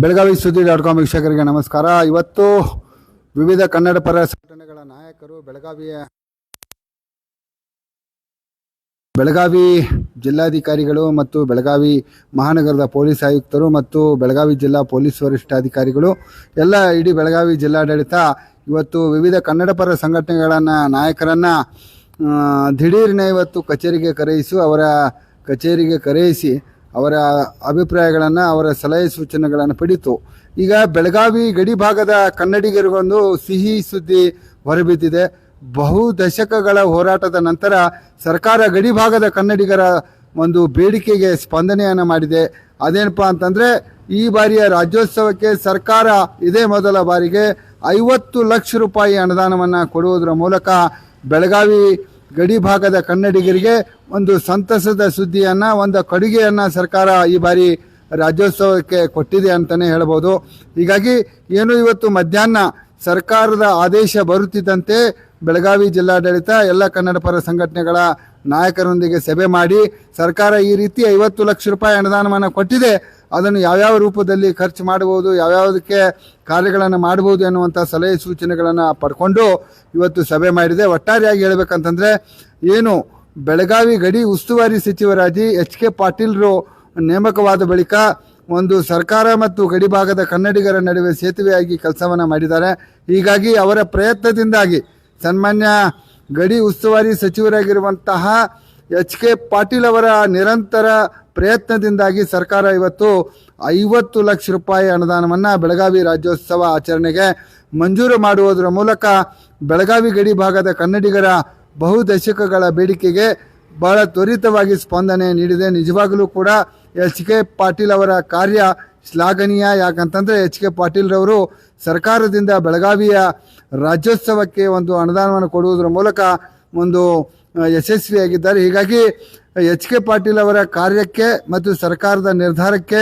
ಬೆಳಗಾವಿ ಸುದ್ದಿ dot com ವೀಕ್ಷಕರಿಗೆ ನಮಸ್ಕಾರ. ಇವತ್ತು ವಿವಿಧ ಕನ್ನಡ ಪರ ಸಂಘಟನೆಗಳ ನಾಯಕರು ಬೆಳಗಾವಿಯ ಬೆಳಗಾವಿ ಜಿಲ್ಲಾಧಿಕಾರಿಗಳು ಮತ್ತು ಬೆಳಗಾವಿ ಮಹಾನಗರದ ಪೊಲೀಸ್ ಆಯುಕ್ತರು ಮತ್ತು ಬೆಳಗಾವಿ ಜಿಲ್ಲಾ ಪೊಲೀಸ್ ವರಿಷ್ಠಾಧಿಕಾರಿಗಳು, ಎಲ್ಲ ಇಡೀ ಬೆಳಗಾವಿ ಜಿಲ್ಲಾಡಳಿತ ಇವತ್ತು ವಿವಿಧ ಕನ್ನಡ ಪರ ಸಂಘಟನೆಗಳನ್ನು ನಾಯಕರನ್ನು ದಿಢೀರ್ನೆ ಇವತ್ತು ಕಚೇರಿಗೆ ಕರೆಯಿಸಿ, ಅವರ ಕಚೇರಿಗೆ ಕರೆಯಿಸಿ ಅವರ ಅಭಿಪ್ರಾಯಗಳನ್ನು, ಅವರ ಸಲಹೆ ಸೂಚನೆಗಳನ್ನು ಪಡಿತು. ಈಗ ಬೆಳಗಾವಿ ಗಡಿ ಭಾಗದ ಕನ್ನಡಿಗರಿಗೊಂದು ಸಿಹಿ ಸುದ್ದಿ ಹೊರಬಿದ್ದಿದೆ. ಬಹು ದಶಕಗಳ ಹೋರಾಟದ ನಂತರ ಸರ್ಕಾರ ಗಡಿ ಭಾಗದ ಕನ್ನಡಿಗರ ಒಂದು ಬೇಡಿಕೆಗೆ ಸ್ಪಂದನೆಯನ್ನು ಮಾಡಿದೆ. ಅದೇನಪ್ಪ ಅಂತಂದರೆ, ಈ ಬಾರಿಯ ರಾಜ್ಯೋತ್ಸವಕ್ಕೆ ಸರ್ಕಾರ ಇದೇ ಮೊದಲ ಬಾರಿಗೆ ಐವತ್ತು ಲಕ್ಷ ರೂಪಾಯಿ ಅನುದಾನವನ್ನು ಕೊಡುವುದರ ಮೂಲಕ ಬೆಳಗಾವಿ ಗಡಿ ಭಾಗದ ಕನ್ನಡಿಗರಿಗೆ ಒಂದು ಸಂತಸದ ಸುದ್ದಿಯನ್ನು, ಒಂದು ಕೊಡುಗೆಯನ್ನು ಸರ್ಕಾರ ಈ ಬಾರಿ ರಾಜ್ಯೋತ್ಸವಕ್ಕೆ ಕೊಟ್ಟಿದೆ ಅಂತಲೇ ಹೇಳ್ಬೋದು. ಹೀಗಾಗಿ ಏನು ಇವತ್ತು ಮಧ್ಯಾಹ್ನ ಸರ್ಕಾರದ ಆದೇಶ ಬರುತ್ತಿದ್ದಂತೆ ಬೆಳಗಾವಿ ಜಿಲ್ಲಾಡಳಿತ ಎಲ್ಲ ಕನ್ನಡ ಪರ ಸಂಘಟನೆಗಳ ನಾಯಕರೊಂದಿಗೆ ಸಭೆ ಮಾಡಿ ಸರ್ಕಾರ ಈ ರೀತಿ ಐವತ್ತು ಲಕ್ಷ ರೂಪಾಯಿ ಅನುದಾನವನ್ನು ಕೊಟ್ಟಿದೆ. ಅದನ್ನು ಯಾವ್ಯಾವ ರೂಪದಲ್ಲಿ ಖರ್ಚು ಮಾಡಬಹುದು, ಯಾವ್ಯಾವುದಕ್ಕೆ ಕಾರ್ಯಗಳನ್ನು ಮಾಡಬಹುದು ಎನ್ನುವಂಥ ಸಲಹೆ ಸೂಚನೆಗಳನ್ನು ಪಡ್ಕೊಂಡು ಇವತ್ತು ಸಭೆ ಮಾಡಿದೆ. ಒಟ್ಟಾರೆಯಾಗಿ ಹೇಳ್ಬೇಕಂತಂದ್ರೆ ಏನು ಬೆಳಗಾವಿ ಗಡಿ ಉಸ್ತುವಾರಿ ಸಚಿವರಾಗಿ ಎಚ್ ಕೆ ಪಾಟೀಲ್ರು ನೇಮಕವಾದ ಬಳಿಕ ಒಂದು ಸರ್ಕಾರ ಮತ್ತು ಗಡಿ ಭಾಗದ ಕನ್ನಡಿಗರ ನಡುವೆ ಸೇತುವೆಯಾಗಿ ಕೆಲಸವನ್ನು ಮಾಡಿದ್ದಾರೆ. ಹೀಗಾಗಿ ಅವರ ಪ್ರಯತ್ನದಿಂದಾಗಿ ಸನ್ಮಾನ್ಯ ಗಡಿ ಉಸ್ತುವಾರಿ ಸಚಿವರಾಗಿರುವಂತಹ ಎಚ್ ಕೆ ಪಾಟೀಲ್ ಅವರ ನಿರಂತರ ಪ್ರಯತ್ನದಿಂದಾಗಿ ಸರ್ಕಾರ ಇವತ್ತು ಐವತ್ತು ಲಕ್ಷ ರೂಪಾಯಿ ಅನುದಾನವನ್ನು ಬೆಳಗಾವಿ ರಾಜ್ಯೋತ್ಸವ ಆಚರಣೆಗೆ ಮಂಜೂರು ಮಾಡುವುದರ ಮೂಲಕ ಬೆಳಗಾವಿ ಗಡಿ ಭಾಗದ ಕನ್ನಡಿಗರ ಬಹು ದಶಕಗಳ ಬೇಡಿಕೆಗೆ ಬಹಳ ತ್ವರಿತವಾಗಿ ಸ್ಪಂದನೆ ನೀಡಿದೆ. ನಿಜವಾಗಲೂ ಕೂಡ ಎಚ್ ಕೆ ಪಾಟೀಲ್ ಅವರ ಕಾರ್ಯ ಶ್ಲಾಘನೀಯ. ಯಾಕಂತಂದರೆ ಎಚ್ ಕೆ ಪಾಟೀಲ್ರವರು ಸರ್ಕಾರದಿಂದ ಬೆಳಗಾವಿಯ ರಾಜ್ಯೋತ್ಸವಕ್ಕೆ ಒಂದು ಅನುದಾನವನ್ನು ಕೊಡುವುದರ ಮೂಲಕ ಒಂದು ಯಶಸ್ವಿಯಾಗಿದ್ದಾರೆ. ಹೀಗಾಗಿ ಎಚ್ ಕೆ ಪಾಟೀಲ್ ಅವರ ಕಾರ್ಯಕ್ಕೆ ಮತ್ತು ಸರ್ಕಾರದ ನಿರ್ಧಾರಕ್ಕೆ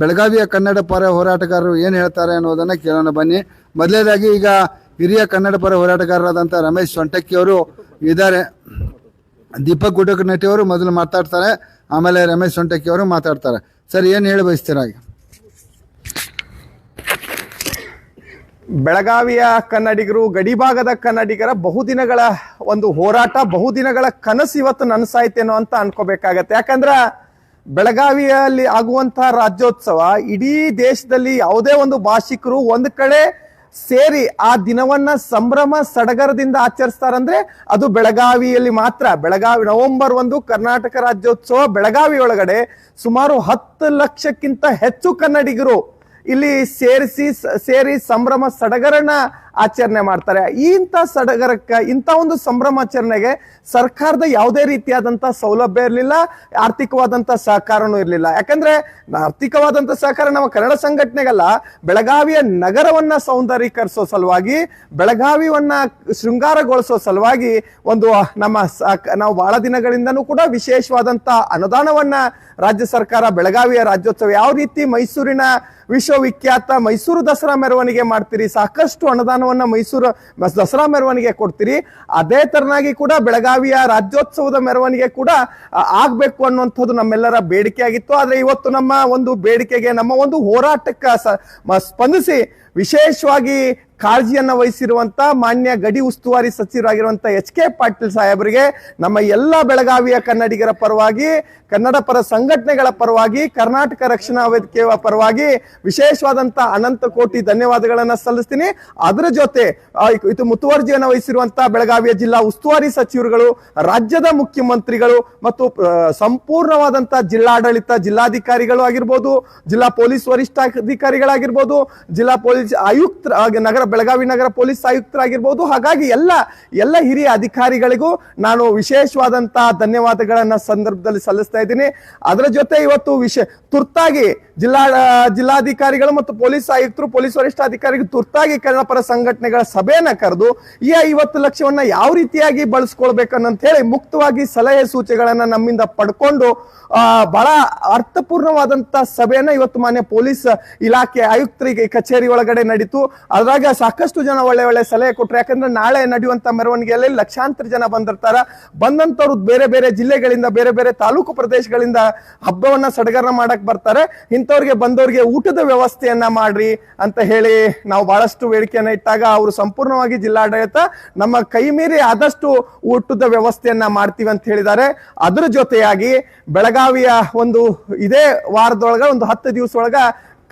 ಬೆಳಗಾವಿಯ ಕನ್ನಡ ಪರ ಹೋರಾಟಗಾರರು ಏನು ಹೇಳ್ತಾರೆ ಅನ್ನೋದನ್ನು ಕೇಳೋಣ ಬನ್ನಿ. ಮೊದಲನೇದಾಗಿ ಈಗ ಹಿರಿಯ ಕನ್ನಡ ಪರ ಹೋರಾಟಗಾರರಾದಂಥ ರಮೇಶ್ ಸೊಂಟಕ್ಕಿಯವರು ಇದ್ದಾರೆ. ದೀಪಕ್ ಗುಡಕನಟ್ಟಿ ಅವರು ಮೊದಲು ಮಾತಾಡ್ತಾರೆ, ಆಮೇಲೆ ರಮೇಶ್ ಸೊಂಟಕ್ಕಿಯವರು ಮಾತಾಡ್ತಾರೆ. ಸರ್, ಏನು ಹೇಳಿ ಬಯಸ್ತೀರಾ ಈಗ? ಬೆಳಗಾವಿಯ ಕನ್ನಡಿಗರು ಗಡಿಭಾಗದ ಕನ್ನಡಿಗರ ಬಹುದಿನಗಳ ಒಂದು ಹೋರಾಟ, ಬಹುದಿನಗಳ ಕನಸು ಇವತ್ತು ನನಸಾಯ್ತೇನೋ ಅಂತ ಅನ್ಕೋಬೇಕಾಗತ್ತೆ. ಯಾಕಂದ್ರೆ ಬೆಳಗಾವಿಯಲ್ಲಿ ಆಗುವಂತಹ ರಾಜ್ಯೋತ್ಸವ ಇಡೀ ದೇಶದಲ್ಲಿ ಯಾವುದೇ ಒಂದು ಭಾಷಿಕರು ಒಂದು ಕಡೆ ಸೇರಿ ಆ ದಿನವನ್ನ ಸಂಭ್ರಮ, ಸಡಗರದಿಂದ ಆಚರಿಸ್ತಾರಂದ್ರೆ ಅದು ಬೆಳಗಾವಿಯಲ್ಲಿ ಮಾತ್ರ. ಬೆಳಗಾವಿ ನವೆಂಬರ್ ಒಂದು ಕರ್ನಾಟಕ ರಾಜ್ಯೋತ್ಸವ ಬೆಳಗಾವಿ ಒಳಗಡೆ ಸುಮಾರು ಹತ್ತು ಲಕ್ಷಕ್ಕಿಂತ ಹೆಚ್ಚು ಕನ್ನಡಿಗರು ಇಲ್ಲಿ ಸೇರಿಸಿ ಸೇರಿ ಸಂಭ್ರಮ ಸಡಗರನ ಆಚರಣೆ ಮಾಡ್ತಾರೆ. ಇಂಥ ಸಡಗರಕ್ಕೆ, ಇಂಥ ಒಂದು ಸಂಭ್ರಮಾಚರಣೆಗೆ ಸರ್ಕಾರದ ಯಾವುದೇ ರೀತಿಯಾದಂಥ ಸೌಲಭ್ಯ ಇರಲಿಲ್ಲ, ಆರ್ಥಿಕವಾದಂಥ ಸಹಕಾರನೂ ಇರಲಿಲ್ಲ. ಯಾಕಂದ್ರೆ, ಆರ್ಥಿಕವಾದಂಥ ಸಹಕಾರ ನಮ್ಮ ಕನ್ನಡ ಸಂಘಟನೆಗಲ್ಲ, ಬೆಳಗಾವಿಯ ನಗರವನ್ನ ಸೌಂದರ್ಯೀಕರಿಸೋ ಸಲುವಾಗಿ, ಬೆಳಗಾವಿಯನ್ನ ಶೃಂಗಾರಗೊಳಿಸೋ ಸಲುವಾಗಿ ಒಂದು ನಮ್ಮ ನಾವು ಬಹಳ ದಿನಗಳಿಂದನೂ ಕೂಡ ವಿಶೇಷವಾದಂಥ ಅನುದಾನವನ್ನ ರಾಜ್ಯ ಸರ್ಕಾರ, ಬೆಳಗಾವಿಯ ರಾಜ್ಯೋತ್ಸವ ಯಾವ ರೀತಿ ಮೈಸೂರಿನ ವಿಶ್ವವಿಖ್ಯಾತ ಮೈಸೂರು ದಸರಾ ಮೆರವಣಿಗೆ ಮಾಡ್ತೀರಿ, ಸಾಕಷ್ಟು ಅನುದಾನವನ್ನ ಮೈಸೂರು, ದಸರಾ ಮೆರವಣಿಗೆ ಕೊಡ್ತೀರಿ. ಅದೇ ತರನಾಗಿ ಕೂಡ ಬೆಳಗಾವಿಯ ರಾಜ್ಯೋತ್ಸವದ ಮೆರವಣಿಗೆ ಕೂಡ ಆಗ್ಬೇಕು ಅನ್ನುವಂಥದ್ದು ನಮ್ಮೆಲ್ಲರ ಬೇಡಿಕೆ ಆಗಿತ್ತು. ಆದರೆ ಇವತ್ತು ನಮ್ಮ ಒಂದು ಬೇಡಿಕೆಗೆ, ನಮ್ಮ ಒಂದು ಹೋರಾಟಕ್ಕೆ ಸ್ಪಂದಿಸಿ ವಿಶೇಷವಾಗಿ ಕಾಳಜಿಯನ್ನ ವಹಿಸಿರುವಂತ ಮಾನ್ಯ ಗಡಿ ಉಸ್ತುವಾರಿ ಸಚಿವರಾಗಿರುವಂತ ಎಚ್ ಕೆ ಪಾಟೀಲ್ ಸಾಹೇಬರಿಗೆ ನಮ್ಮ ಎಲ್ಲ ಬೆಳಗಾವಿಯ ಕನ್ನಡಿಗರ ಪರವಾಗಿ, ಕನ್ನಡ ಪರ ಸಂಘಟನೆಗಳ ಪರವಾಗಿ, ಕರ್ನಾಟಕ ರಕ್ಷಣಾ ವೇದಿಕೆಯ ಪರವಾಗಿ ವಿಶೇಷವಾದಂತ ಅನಂತ ಕೋಟಿ ಧನ್ಯವಾದಗಳನ್ನ ಸಲ್ಲಿಸ್ತೀನಿ. ಅದರ ಜೊತೆ ಇದು ಮುತುವರ್ಜಿಯನ್ನು ವಹಿಸಿರುವಂತ ಬೆಳಗಾವಿಯ ಜಿಲ್ಲಾ ಉಸ್ತುವಾರಿ ಸಚಿವರುಗಳು, ರಾಜ್ಯದ ಮುಖ್ಯಮಂತ್ರಿಗಳು ಮತ್ತು ಸಂಪೂರ್ಣವಾದಂತ ಜಿಲ್ಲಾಡಳಿತ ಜಿಲ್ಲಾಧಿಕಾರಿಗಳು ಆಗಿರ್ಬೋದು, ಜಿಲ್ಲಾ ಪೊಲೀಸ್ ವರಿಷ್ಠಾಧಿಕಾರಿಗಳಾಗಿರ್ಬೋದು, ಜಿಲ್ಲಾ ಪೊಲೀಸ್ ಆಯುಕ್ತ ನಗರ ಬೆಳಗಾವಿ ನಗರ ಪೊಲೀಸ್ ಆಯುಕ್ತರಾಗಿರ್ಬೋದು. ಹಾಗಾಗಿ ಎಲ್ಲ ಎಲ್ಲ ಹಿರಿಯ ಅಧಿಕಾರಿಗಳಿಗೂ ನಾನು ವಿಶೇಷವಾದಂತಹ ಧನ್ಯವಾದಗಳನ್ನ ಸಂದರ್ಭದಲ್ಲಿ ಸಲ್ಲಿಸ್ತಾ ಇದ್ದೀನಿ. ಅದರ ಜೊತೆ ಇವತ್ತು ವಿಶೇ, ತುರ್ತಾಗಿ ಜಿಲ್ಲಾ, ಜಿಲ್ಲಾಧಿಕಾರಿಗಳು ಮತ್ತು ಪೊಲೀಸ್ ಆಯುಕ್ತರು, ಪೊಲೀಸ್ ವರಿಷ್ಠಾಧಿಕಾರಿಗಳು ತುರ್ತಾಗಿ ಕನ್ನಡ ಪರ ಸಂಘಟನೆಗಳ ಸಭೆಯನ್ನ ಕರೆದು ಈ ಐವತ್ತು ಲಕ್ಷವನ್ನ ಯಾವ ರೀತಿಯಾಗಿ ಬಳಸ್ಕೊಳ್ಬೇಕನ್ನಂತ ಹೇಳಿ ಮುಕ್ತವಾಗಿ ಸಲಹೆ ಸೂಚನೆಗಳನ್ನ ನಮ್ಮಿಂದ ಪಡ್ಕೊಂಡು ಬಹಳ ಅರ್ಥಪೂರ್ಣವಾದಂತ ಸಭೆಯನ್ನ ಇವತ್ತು ಮಾನ್ಯ ಪೊಲೀಸ್ ಇಲಾಖೆ ಆಯುಕ್ತರಿಗೆ, ಕಚೇರಿ ಒಳಗಡೆ ನಡೀತು. ಅದ್ರಾಗ ಸಾಕಷ್ಟು ಜನ ಒಳ್ಳೆ ಒಳ್ಳೆ ಸಲಹೆ ಕೊಟ್ರು. ಯಾಕಂದ್ರೆ ನಾಳೆ ನಡೆಯುವಂತ ಮೆರವಣಿಗೆಯಲ್ಲಿ ಲಕ್ಷಾಂತರ ಜನ ಬಂದಿರ್ತಾರ. ಬಂದಂತವ್ರು ಬೇರೆ ಬೇರೆ ಜಿಲ್ಲೆಗಳಿಂದ, ಬೇರೆ ಬೇರೆ ತಾಲೂಕು ಪ್ರದೇಶಗಳಿಂದ ಹಬ್ಬವನ್ನ ಸಡಗರ ಮಾಡಕ್ ಬರ್ತಾರೆ. ಇಂಥವ್ರಿಗೆ ಬಂದವ್ರಿಗೆ ಊಟದ ವ್ಯವಸ್ಥೆಯನ್ನ ಮಾಡ್ರಿ ಅಂತ ಹೇಳಿ ನಾವು ಬಹಳಷ್ಟು ಬೇಡಿಕೆಯನ್ನ ಇಟ್ಟಾಗ ಅವರು ಸಂಪೂರ್ಣವಾಗಿ ಜಿಲ್ಲಾಡಳಿತ ನಮ್ಮ ಕೈ ಮೀರಿ ಆದಷ್ಟು ಊಟದ ವ್ಯವಸ್ಥೆಯನ್ನ ಮಾಡ್ತೀವಿ ಅಂತ ಹೇಳಿದ್ದಾರೆ. ಅದರ ಜೊತೆಯಾಗಿ ಬೆಳಗಾವಿಯ ಒಂದು ಇದೇ ವಾರದೊಳಗ, ಒಂದು ಹತ್ತು ದಿವಸ ಒಳಗ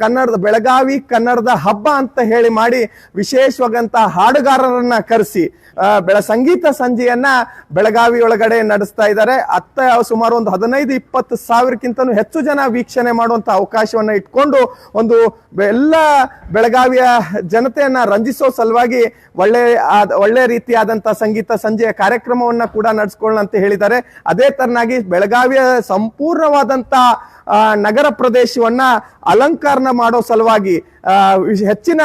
ಕನ್ನಡದ ಬೆಳಗಾವಿ, ಕನ್ನಡದ ಹಬ್ಬ ಅಂತ ಹೇಳಿ ಮಾಡಿ ವಿಶೇಷವಾದಂತ ಹಾಡುಗಾರರನ್ನ ಕರೆಸಿ ಬೆಳ, ಸಂಗೀತ ಸಂಜೆಯನ್ನ ಬೆಳಗಾವಿ ಒಳಗಡೆ ನಡೆಸ್ತಾ ಇದ್ದಾರೆ. ಅತ್ತ ಸುಮಾರು ಒಂದು ಹದಿನೈದು, ಇಪ್ಪತ್ತು ಸಾವಿರಕ್ಕಿಂತನೂ ಹೆಚ್ಚು ಜನ ವೀಕ್ಷಣೆ ಮಾಡುವಂತ ಅವಕಾಶವನ್ನ ಇಟ್ಕೊಂಡು ಒಂದು ಎಲ್ಲ ಬೆಳಗಾವಿಯ ಜನತೆಯನ್ನ ರಂಜಿಸೋ ಸಲುವಾಗಿ ಒಳ್ಳೆ ಒಳ್ಳೆ ರೀತಿಯಾದಂತ ಸಂಗೀತ ಸಂಜೆಯ ಕಾರ್ಯಕ್ರಮವನ್ನ ಕೂಡ ನಡೆಸ್ಕೊಳ್ಳ ಅಂತ ಹೇಳಿದ್ದಾರೆ. ಅದೇ ತರನಾಗಿ ಬೆಳಗಾವಿಯ ಸಂಪೂರ್ಣವಾದಂತ ನಗರ ಪ್ರದೇಶವನ್ನ ಅಲಂಕಾರನ ಮಾಡೋ ಸಲುವಾಗಿ ಹೆಚ್ಚಿನ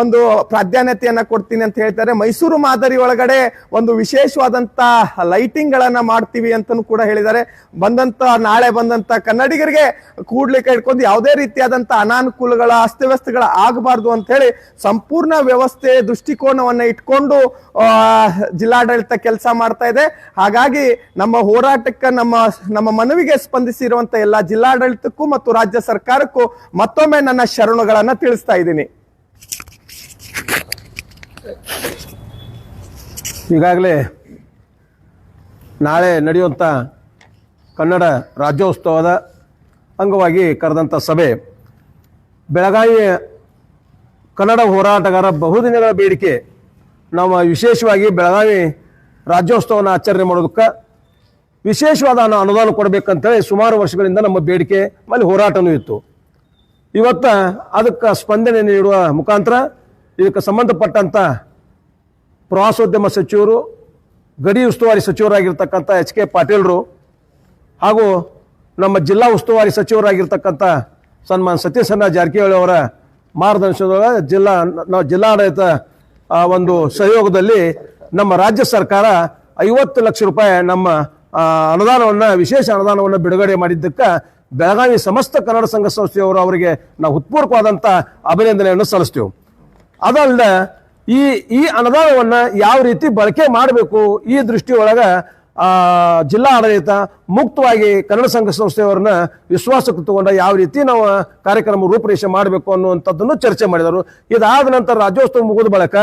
ಒಂದು ಪ್ರಾಧಾನ್ಯತೆಯನ್ನ ಕೊಡ್ತೀನಿ ಅಂತ ಹೇಳ್ತಾರೆ. ಮೈಸೂರು ಮಾದರಿ ಒಳಗಡೆ ಒಂದು ವಿಶೇಷವಾದಂತ ಲೈಟಿಂಗ್ ಗಳನ್ನ ಮಾಡ್ತೀವಿ ಅಂತಲೂ ಕೂಡ ಹೇಳಿದ್ದಾರೆ. ಬಂದಂತ, ನಾಳೆ ಬಂದಂಥ ಕನ್ನಡಿಗರಿಗೆ ಕೂಡ್ಲಿಕ್ಕೆ ಇಟ್ಕೊಂಡು ಯಾವುದೇ ರೀತಿಯಾದಂಥ ಅನಾನುಕೂಲಗಳ, ಅಸ್ತವ್ಯಸ್ತಗಳ ಆಗಬಾರ್ದು ಅಂತ ಹೇಳಿ ಸಂಪೂರ್ಣ ವ್ಯವಸ್ಥೆ, ದೃಷ್ಟಿಕೋನವನ್ನ ಇಟ್ಕೊಂಡು ಜಿಲ್ಲಾಡಳಿತ ಕೆಲಸ ಮಾಡ್ತಾ ಇದೆ. ಹಾಗಾಗಿ ನಮ್ಮ ಹೋರಾಟಕ್ಕೆ, ನಮ್ಮ ನಮ್ಮ ಮನವಿಗೆ ಸ್ಪಂದಿಸಿರುವಂತ ಎಲ್ಲ ಜಿಲ್ಲಾಡಳಿತಕ್ಕೂ ಮತ್ತು ರಾಜ್ಯ ಸರ್ಕಾರಕ್ಕೂ ಮತ್ತೊಮ್ಮೆ ನನ್ನ ಶರಣುಗಳನ್ನ ಇದ್ದೀನಿ. ಈಗಾಗಲೇ ನಾಳೆ ನಡೆಯುವಂಥ ಕನ್ನಡ ರಾಜ್ಯೋತ್ಸವದ ಅಂಗವಾಗಿ ಕರೆದಂಥ ಸಭೆ. ಬೆಳಗಾವಿ ಕನ್ನಡ ಹೋರಾಟಗಾರ ಬಹುದಿನಗಳ ಬೇಡಿಕೆ. ನಾವು ವಿಶೇಷವಾಗಿ ಬೆಳಗಾವಿ ರಾಜ್ಯೋತ್ಸವನ ಆಚರಣೆ ಮಾಡೋದಕ್ಕೆ ವಿಶೇಷವಾದ ಅನು- ಅನುದಾನ ಕೊಡಬೇಕಂತೇಳಿ ಸುಮಾರು ವರ್ಷಗಳಿಂದ ನಮ್ಮ ಬೇಡಿಕೆ ಮೇಲೆ ಹೋರಾಟವೂ ಇತ್ತು. ಇವತ್ತು ಅದಕ್ಕೆ ಸ್ಪಂದನೆ ನೀಡುವ ಮುಖಾಂತರ ಇದಕ್ಕೆ ಸಂಬಂಧಪಟ್ಟಂಥ ಪ್ರವಾಸೋದ್ಯಮ ಸಚಿವರು, ಗಡಿ ಉಸ್ತುವಾರಿ ಸಚಿವರಾಗಿರ್ತಕ್ಕಂಥ ಎಚ್ ಕೆ ಪಾಟೀಲ್ರು ಹಾಗೂ ನಮ್ಮ ಜಿಲ್ಲಾ ಉಸ್ತುವಾರಿ ಸಚಿವರಾಗಿರ್ತಕ್ಕಂಥ ಸನ್ಮಾನ್ ಸತೀಶಣ್ಣ ಜಾರಕಿಹೊಳಿ ಅವರ ಮಾರ್ಗದರ್ಶನದೊಳಗೆ ಜಿಲ್ಲಾ, ನಾವು ಜಿಲ್ಲಾಡಳಿತ ಒಂದು ಸಹಯೋಗದಲ್ಲಿ ನಮ್ಮ ರಾಜ್ಯ ಸರ್ಕಾರ ಐವತ್ತು ಲಕ್ಷ ರೂಪಾಯಿ ನಮ್ಮ ಅನುದಾನವನ್ನು, ವಿಶೇಷ ಅನುದಾನವನ್ನು ಬಿಡುಗಡೆ ಮಾಡಿದ್ದಕ್ಕೆ ಬೆಳಗಾವಿ ಸಮಸ್ತ ಕನ್ನಡ ಸಂಘ ಸಂಸ್ಥೆಯವರು ಅವರಿಗೆ ನಾವು ಹೃತ್ಪೂರ್ವಕವಾದಂಥ ಅಭಿನಂದನೆಯನ್ನು ಸಲ್ಲಿಸ್ತೇವೆ. ಅದಲ್ಲದೆ ಈ ಈ ಅನುದಾನವನ್ನು ಯಾವ ರೀತಿ ಬಳಕೆ ಮಾಡಬೇಕು ಈ ದೃಷ್ಟಿಯೊಳಗೆ ಜಿಲ್ಲಾ ಆಡಳಿತ ಮುಕ್ತವಾಗಿ ಕನ್ನಡ ಸಂಘ ಸಂಸ್ಥೆಯವರನ್ನ ವಿಶ್ವಾಸಕ್ಕೆ ತಗೊಂಡ ಯಾವ ರೀತಿ ನಾವು ಕಾರ್ಯಕ್ರಮ ರೂಪುರೇಷೆ ಮಾಡಬೇಕು ಅನ್ನುವಂಥದ್ದನ್ನು ಚರ್ಚೆ ಮಾಡಿದರು. ಇದಾದ ನಂತರ ರಾಜ್ಯೋತ್ಸವ ಮುಗಿದ ಬಳಿಕ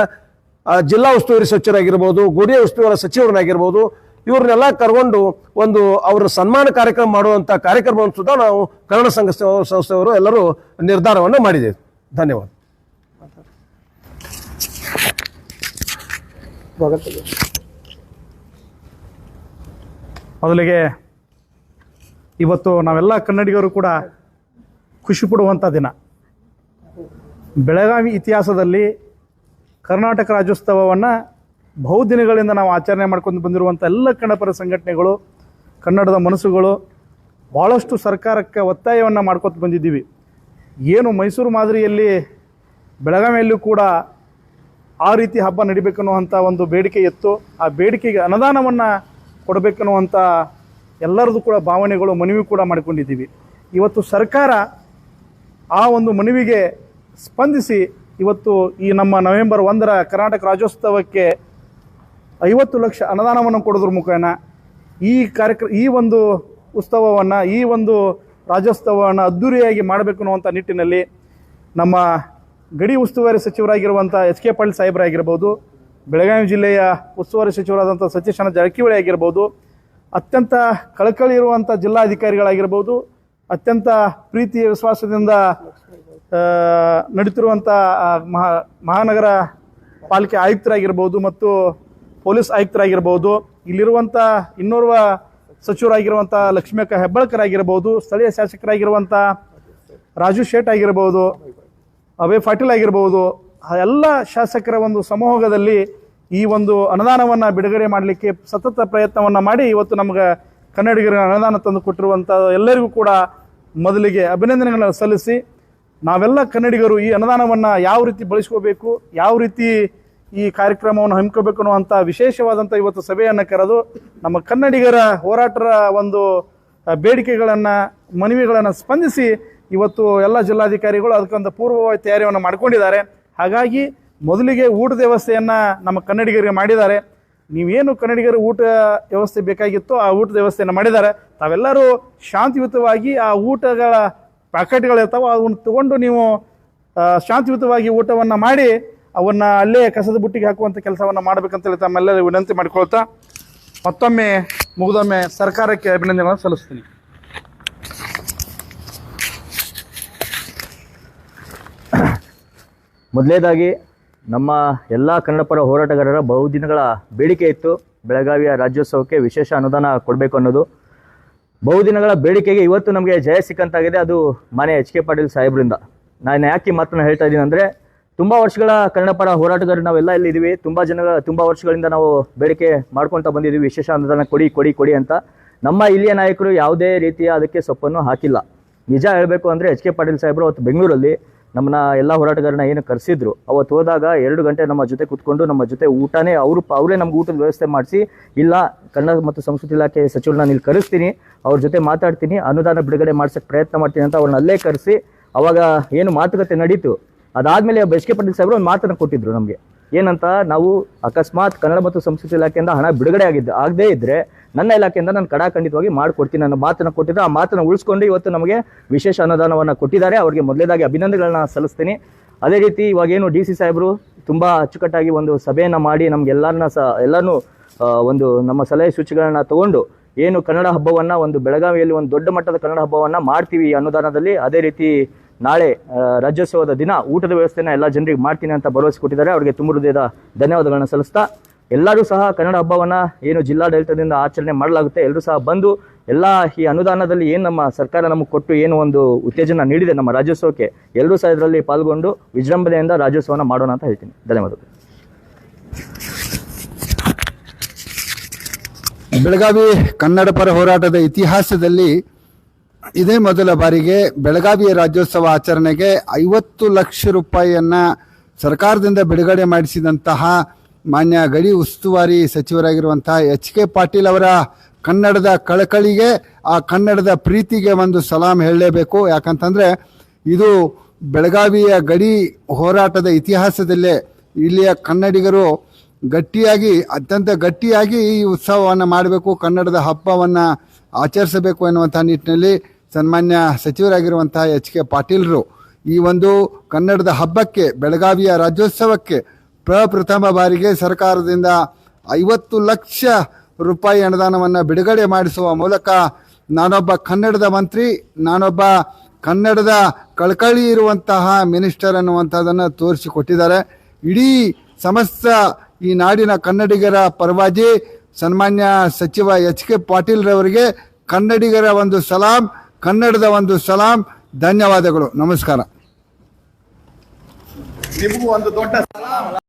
ಜಿಲ್ಲಾ ಉಸ್ತುವಾರಿ ಸಚಿವರಾಗಿರ್ಬೋದು, ಗುಡಿಯ ಉಸ್ತುವಾರಿ ಸಚಿವರನ್ನಾಗಿರ್ಬೋದು ಇವ್ರನ್ನೆಲ್ಲ ಕರ್ಕೊಂಡು ಒಂದು ಅವರ ಸನ್ಮಾನ ಕಾರ್ಯಕ್ರಮ ಮಾಡುವಂಥ ಕಾರ್ಯಕ್ರಮವನ್ನು ಸುದ್ದ ನಾವು ಕನ್ನಡ ಸಂಘ ಸಂಸ್ಥೆಯವರು ಎಲ್ಲರೂ ನಿರ್ಧಾರವನ್ನು ಮಾಡಿದ್ದೇವೆ. ಧನ್ಯವಾದ. ಮೊದಲಿಗೆ ಇವತ್ತು ನಾವೆಲ್ಲ ಕನ್ನಡಿಗರು ಕೂಡ ಖುಷಿ ಪಡುವಂಥ ದಿನ. ಬೆಳಗಾವಿ ಇತಿಹಾಸದಲ್ಲಿ ಕರ್ನಾಟಕ ರಾಜ್ಯೋತ್ಸವವನ್ನು ಬಹುದಿನಗಳಿಂದ ನಾವು ಆಚರಣೆ ಮಾಡ್ಕೊಂಡು ಬಂದಿರುವಂಥ ಎಲ್ಲ ಕನ್ನಡಪರ ಸಂಘಟನೆಗಳು, ಕನ್ನಡದ ಮನಸ್ಸುಗಳು ಭಾಳಷ್ಟು ಸರ್ಕಾರಕ್ಕೆ ಒತ್ತಾಯವನ್ನು ಮಾಡ್ಕೊತ ಬಂದಿದ್ದೀವಿ. ಏನು ಮೈಸೂರು ಮಾದರಿಯಲ್ಲಿ ಬೆಳಗಾವಿಯಲ್ಲೂ ಕೂಡ ಆ ರೀತಿ ಹಬ್ಬ ನಡಿಬೇಕನ್ನುವಂಥ ಒಂದು ಬೇಡಿಕೆ ಇತ್ತು. ಆ ಬೇಡಿಕೆಗೆ ಅನುದಾನವನ್ನು ಕೊಡಬೇಕನ್ನುವಂಥ ಎಲ್ಲರದು ಕೂಡ ಭಾವನೆಗಳು, ಮನವಿ ಕೂಡ ಮಾಡಿಕೊಂಡಿದ್ದೀವಿ. ಇವತ್ತು ಸರ್ಕಾರ ಆ ಒಂದು ಮನವಿಗೆ ಸ್ಪಂದಿಸಿ ಇವತ್ತು ಈ ನಮ್ಮ ನವೆಂಬರ್ ಒಂದರ ಕರ್ನಾಟಕ ರಾಜ್ಯೋತ್ಸವಕ್ಕೆ ಐವತ್ತು ಲಕ್ಷ ಅನುದಾನವನ್ನು ಕೊಡೋದ್ರ ಮುಖೇನ ಈ ಕಾರ್ಯಕ್ರ, ಈ ಒಂದು ಉತ್ಸವವನ್ನು, ಈ ಒಂದು ರಾಜ್ಯೋತ್ಸವವನ್ನು ಅದ್ದೂರಿಯಾಗಿ ಮಾಡಬೇಕು ಅನ್ನುವಂಥ ನಿಟ್ಟಿನಲ್ಲಿ ನಮ್ಮ ಗಡಿ ಉಸ್ತುವಾರಿ ಸಚಿವರಾಗಿರುವಂಥ ಎಚ್ ಕೆ ಪಾಟೀಲ್ ಸಾಹೇಬರಾಗಿರ್ಬೋದು, ಬೆಳಗಾವಿ ಜಿಲ್ಲೆಯ ಉಸ್ತುವಾರಿ ಸಚಿವರಾದಂಥ ಸತೀಶನ ಜಾರಕಿಹೊಳಿ ಆಗಿರ್ಬೋದು, ಅತ್ಯಂತ ಕಳಕಳಿ ಇರುವಂಥ ಜಿಲ್ಲಾಧಿಕಾರಿಗಳಾಗಿರ್ಬೋದು, ಅತ್ಯಂತ ಪ್ರೀತಿಯ ವಿಶ್ವಾಸದಿಂದ ನಡೀತಿರುವಂಥ ಮಹಾ, ಮಹಾನಗರ ಪಾಲಿಕೆ ಆಯುಕ್ತರಾಗಿರ್ಬೋದು ಮತ್ತು ಪೊಲೀಸ್ ಆಯುಕ್ತರಾಗಿರ್ಬೋದು ಇಲ್ಲಿರುವಂಥ ಇನ್ನೋರ್ವ ಸಚಿವರಾಗಿರುವಂಥ ಲಕ್ಷ್ಮೀಕ ಹೆಬ್ಬಾಳ್ಕರ್ ಆಗಿರ್ಬೋದು ಸ್ಥಳೀಯ ಶಾಸಕರಾಗಿರುವಂಥ ರಾಜು ಶೇಟ್ ಆಗಿರ್ಬೋದು, ಅಭಯ್ ಪಾಟೀಲ್ ಆಗಿರ್ಬೋದು ಎಲ್ಲ ಶಾಸಕರ ಒಂದು ಸಮೂಹದಲ್ಲಿ ಈ ಒಂದು ಅನುದಾನವನ್ನು ಬಿಡುಗಡೆ ಮಾಡಲಿಕ್ಕೆ ಸತತ ಪ್ರಯತ್ನವನ್ನು ಮಾಡಿ ಇವತ್ತು ನಮಗೆ ಕನ್ನಡಿಗರ ಅನುದಾನ ತಂದು ಕೊಟ್ಟಿರುವಂಥ ಎಲ್ಲರಿಗೂ ಕೂಡ ಮೊದಲಿಗೆ ಅಭಿನಂದನೆಗಳನ್ನು ಸಲ್ಲಿಸಿ, ನಾವೆಲ್ಲ ಕನ್ನಡಿಗರು ಈ ಅನುದಾನವನ್ನು ಯಾವ ರೀತಿ ಬಳಸ್ಕೋಬೇಕು, ಯಾವ ರೀತಿ ಈ ಕಾರ್ಯಕ್ರಮವನ್ನು ಹಮ್ಮಿಕೋಬೇಕು ಅನ್ನುವಂಥ ವಿಶೇಷವಾದಂಥ ಇವತ್ತು ಸಭೆಯನ್ನು ಕರೆದು ನಮ್ಮ ಕನ್ನಡಿಗರ ಹೋರಾಟರ ಒಂದು ಬೇಡಿಕೆಗಳನ್ನು, ಮನವಿಗಳನ್ನು ಸ್ಪಂದಿಸಿ ಇವತ್ತು ಎಲ್ಲ ಜಿಲ್ಲಾಧಿಕಾರಿಗಳು ಅದಕ್ಕೊಂದು ಪೂರ್ವವಾಗಿ ತಯಾರಿಯನ್ನು ಮಾಡಿಕೊಂಡಿದ್ದಾರೆ. ಹಾಗಾಗಿ ಮೊದಲಿಗೆ ಊಟದ ವ್ಯವಸ್ಥೆಯನ್ನು ನಮ್ಮ ಕನ್ನಡಿಗರಿಗೆ ಮಾಡಿದ್ದಾರೆ. ನೀವೇನು ಕನ್ನಡಿಗರ ಊಟ ವ್ಯವಸ್ಥೆ ಬೇಕಾಗಿತ್ತೋ ಆ ಊಟದ ವ್ಯವಸ್ಥೆಯನ್ನು ಮಾಡಿದ್ದಾರೆ. ತಾವೆಲ್ಲರೂ ಶಾಂತಿಯುತವಾಗಿ ಆ ಊಟಗಳ ಪ್ಯಾಕೆಟ್ಗಳಿರ್ತಾವೆ ಅದನ್ನು ತಗೊಂಡು ನೀವು ಶಾಂತಿಯುತವಾಗಿ ಊಟವನ್ನು ಮಾಡಿ ಅವನ್ನ ಅಲ್ಲೇ ಕಸದ ಬುಟ್ಟಿಗೆ ಹಾಕುವಂಥ ಕೆಲಸವನ್ನು ಮಾಡಬೇಕಂತೇಳಿ ತಮ್ಮೆಲ್ಲರೂ ವಿನಂತಿ ಮಾಡಿಕೊಳ್ತಾ ಮತ್ತೊಮ್ಮೆ ಮುಗಿದೊಮ್ಮೆ ಸರ್ಕಾರಕ್ಕೆ ಅಭಿನಂದನೆಗಳನ್ನು ಸಲ್ಲಿಸ್ತೀನಿ. ಮೊದಲನೇದಾಗಿ ನಮ್ಮ ಎಲ್ಲ ಕನ್ನಡಪರ ಹೋರಾಟಗಾರರ ಬಹುದಿನಗಳ ಬೇಡಿಕೆ ಇತ್ತು. ಬೆಳಗಾವಿಯ ರಾಜ್ಯೋತ್ಸವಕ್ಕೆ ವಿಶೇಷ ಅನುದಾನ ಕೊಡಬೇಕು ಅನ್ನೋದು. ಬಹುದಿನಗಳ ಬೇಡಿಕೆಗೆ ಇವತ್ತು ನಮಗೆ ಜಯ ಸಿಕ್ಕಂತಾಗಿದೆ. ಅದು ಮಾನ್ಯ ಎಚ್ ಕೆ ಪಾಟೀಲ್ ಸಾಹೇಬ್ರಿಂದ. ನಾನು ಯಾಕೆ ಮಾತನ್ನ ಹೇಳ್ತಾ ಇದ್ದೀನಿ ಅಂದರೆ ತುಂಬ ವರ್ಷಗಳ ಕನ್ನಡಪರ ಹೋರಾಟಗಾರರು ನಾವೆಲ್ಲ ಇಲ್ಲಿ ಇದೀವಿ. ತುಂಬಾ ಜನ ತುಂಬಾ ವರ್ಷಗಳಿಂದ ನಾವು ಬೇಡಿಕೆ ಮಾಡ್ಕೊಳ್ತಾ ಬಂದಿದ್ದೀವಿ ವಿಶೇಷ ಅನುದಾನ ಕೊಡಿ ಕೊಡಿ ಕೊಡಿ ಅಂತ. ನಮ್ಮ ಇಲ್ಲಿಯ ನಾಯಕರು ಯಾವುದೇ ರೀತಿಯ ಅದಕ್ಕೆ ಸೊಪ್ಪನ್ನು ಹಾಕಿಲ್ಲ. ನಿಜ ಹೇಳಬೇಕು ಅಂದರೆ ಎಚ್ ಕೆ ಪಾಟೀಲ್ ಸಾಹೇಬರು ಅವತ್ತು ಬೆಂಗಳೂರಲ್ಲಿ ನಮ್ಮನ್ನ ಎಲ್ಲ ಹೋರಾಟಗಾರನ ಏನು ಕರೆಸಿದ್ರು. ಅವತ್ತು ಹೋದಾಗ ಎರಡು ಗಂಟೆ ನಮ್ಮ ಜೊತೆ ಕುತ್ಕೊಂಡು ನಮ್ಮ ಜೊತೆ ಊಟನೇ ಅವರು ಅವರೇ ನಮ್ಗೆ ಊಟದ ವ್ಯವಸ್ಥೆ ಮಾಡಿಸಿ, ಇಲ್ಲ ಕನ್ನಡ ಮತ್ತು ಸಂಸ್ಕೃತಿ ಇಲಾಖೆ ಸಚಿವರು ನಾನು ಇಲ್ಲಿ ಕರೆಸ್ತೀನಿ, ಅವ್ರ ಜೊತೆ ಮಾತಾಡ್ತೀನಿ, ಅನುದಾನ ಬಿಡುಗಡೆ ಮಾಡ್ಸಕ್ಕೆ ಪ್ರಯತ್ನ ಮಾಡ್ತೀನಿ ಅಂತ ಅವ್ರನ್ನ ಅಲ್ಲೇ ಕರೆಸಿ, ಅವಾಗ ಏನು ಮಾತುಕತೆ ನಡೀತು ಅದಾದ್ಮೇಲೆ ಎಚ್ ಕೆ ಪಾಟೀಲ್ ಸಾಹೇಬರು ಒಂದು ಮಾತನ್ನು ಕೊಟ್ಟಿದ್ರು ನಮಗೆ. ಏನಂತ, ನಾವು ಅಕಸ್ಮಾತ್ ಕನ್ನಡ ಮತ್ತು ಸಂಸ್ಕೃತಿ ಇಲಾಖೆಯಿಂದ ಹಣ ಬಿಡುಗಡೆ ಆಗಿದ್ದು ಆಗದೇ ಇದ್ರೆ ನನ್ನ ಇಲಾಖೆಯಿಂದ ನಾನು ಕಡಾಖಂಡಿತವಾಗಿ ಮಾಡಿಕೊಡ್ತೀನಿ ಅನ್ನೋ ಮಾತನ್ನು ಕೊಟ್ಟಿದ್ರು. ಆ ಮಾತನ್ನು ಉಳಿಸ್ಕೊಂಡು ಇವತ್ತು ನಮಗೆ ವಿಶೇಷ ಅನುದಾನವನ್ನು ಕೊಟ್ಟಿದ್ದಾರೆ. ಅವರಿಗೆ ಮೊದಲೇದಾಗಿ ಅಭಿನಂದನೆಗಳನ್ನ ಸಲ್ಲಿಸ್ತೀನಿ. ಅದೇ ರೀತಿ ಇವಾಗೇನು ಡಿ ಸಿ ಸಾಹೇಬರು ತುಂಬ ಅಚ್ಚುಕಟ್ಟಾಗಿ ಒಂದು ಸಭೆಯನ್ನು ಮಾಡಿ ನಮಗೆಲ್ಲರನ್ನ ಸಹ ಎಲ್ಲನೂ ಒಂದು ನಮ್ಮ ಸಲಹೆ ಸೂಚನೆಗಳನ್ನ ತಗೊಂಡು ಏನು ಕನ್ನಡ ಹಬ್ಬವನ್ನು ಒಂದು ಬೆಳಗಾವಿಯಲ್ಲಿ ಒಂದು ದೊಡ್ಡ ಮಟ್ಟದ ಕನ್ನಡ ಹಬ್ಬವನ್ನು ಮಾಡ್ತೀವಿ ಅನುದಾನದಲ್ಲಿ ಅದೇ ರೀತಿ ನಾಳೆ ರಾಜ್ಯೋತ್ಸವದ ದಿನ, ಊಟದ ವ್ಯವಸ್ಥೆನ ಎಲ್ಲ ಜನರಿಗೆ ಮಾಡ್ತೀನಿ ಅಂತ ಭರವಸೆ ಕೊಟ್ಟಿದ್ದಾರೆ. ಅವರಿಗೆ ತುಂಬ ಹೃದಯದ ಧನ್ಯವಾದಗಳನ್ನು ಸಲ್ಲಿಸ್ತಾ, ಎಲ್ಲರೂ ಸಹ ಕನ್ನಡ ಹಬ್ಬವನ್ನು ಏನು ಜಿಲ್ಲಾಡಳಿತದಿಂದ ಆಚರಣೆ ಮಾಡಲಾಗುತ್ತೆ. ಎಲ್ಲರೂ ಸಹ ಬಂದು ಎಲ್ಲ ಈ ಅನುದಾನದಲ್ಲಿ ಏನು ನಮ್ಮ ಸರ್ಕಾರ ನಮಗೆ ಕೊಟ್ಟು ಏನು ಒಂದು ಉತ್ತೇಜನ ನೀಡಿದೆ ನಮ್ಮ ರಾಜ್ಯೋತ್ಸವಕ್ಕೆ ಎಲ್ಲರೂ ಸಹ ಇದರಲ್ಲಿ ಪಾಲ್ಗೊಂಡು ವಿಜೃಂಭಣೆಯಿಂದ ರಾಜ್ಯೋತ್ಸವನ ಮಾಡೋಣ ಅಂತ ಹೇಳ್ತೀನಿ. ಧನ್ಯವಾದಗಳು. ಬೆಳಗಾವಿ ಕನ್ನಡ ಪರ ಹೋರಾಟದ ಇತಿಹಾಸದಲ್ಲಿ ಇದೇ ಮೊದಲ ಬಾರಿಗೆ ಬೆಳಗಾವಿಯ ರಾಜ್ಯೋತ್ಸವ ಆಚರಣೆಗೆ ಐವತ್ತು ಲಕ್ಷ ರೂಪಾಯಿಯನ್ನು ಸರ್ಕಾರದಿಂದ ಬಿಡುಗಡೆ ಮಾಡಿಸಿದಂತಹ ಮಾನ್ಯ ಗಡಿ ಉಸ್ತುವಾರಿ ಸಚಿವರಾಗಿರುವಂತಹ ಎಚ್ ಕೆ ಪಾಟೀಲ್ ಅವರ ಕನ್ನಡದ ಕಳಕಳಿಗೆ, ಆ ಕನ್ನಡದ ಪ್ರೀತಿಗೆ ಒಂದು ಸಲಾಂ ಹೇಳಲೇಬೇಕು. ಯಾಕಂತಂದ್ರೆ, ಇದು ಬೆಳಗಾವಿಯ ಗಡಿ ಹೋರಾಟದ ಇತಿಹಾಸದಲ್ಲೇ ಇಲ್ಲಿಯ ಕನ್ನಡಿಗರು ಗಟ್ಟಿಯಾಗಿ, ಅತ್ಯಂತ ಗಟ್ಟಿಯಾಗಿ ಈ ಉತ್ಸವವನ್ನು ಮಾಡಬೇಕು, ಕನ್ನಡದ ಹಬ್ಬವನ್ನು ಆಚರಿಸಬೇಕು ಎನ್ನುವಂಥ ನಿಟ್ಟಿನಲ್ಲಿ ಸನ್ಮಾನ್ಯ ಸಚಿವರಾಗಿರುವಂತಹ ಎಚ್ ಕೆ ಪಾಟೀಲ್ರು, ಈ ಒಂದು ಕನ್ನಡದ ಹಬ್ಬಕ್ಕೆ, ಬೆಳಗಾವಿಯ ರಾಜ್ಯೋತ್ಸವಕ್ಕೆ ಪ್ರಪ್ರಥಮ ಬಾರಿಗೆ ಸರ್ಕಾರದಿಂದ ಐವತ್ತು ಲಕ್ಷ ರೂಪಾಯಿ ಅನುದಾನವನ್ನು ಬಿಡುಗಡೆ ಮಾಡಿಸುವ ಮೂಲಕ ನಾನೊಬ್ಬ ಕನ್ನಡದ ಮಂತ್ರಿ, ನಾನೊಬ್ಬ ಕನ್ನಡದ ಕಳಕಳಿ ಇರುವಂತಹ ಮಿನಿಸ್ಟರ್ ಅನ್ನುವಂಥದ್ದನ್ನು ತೋರಿಸಿಕೊಟ್ಟಿದ್ದಾರೆ. ಇಡೀ ಸಮಸ್ತ ಈ ನಾಡಿನ ಕನ್ನಡಿಗರ ಪರವಾಗಿ ಸನ್ಮಾನ್ಯ ಸಚಿವ ಎಚ್ ಕೆ ಪಾಟೀಲ್ರವರಿಗೆ ಕನ್ನಡಿಗರ ಒಂದು ಸಲಾಂ ಕನ್ನಡದ ಒಂದು ಸಲಾಂ ಧನ್ಯವಾದಗಳು. ನಮಸ್ಕಾರ. ನಿಮಗೂ ಒಂದು ದೊಡ್ಡ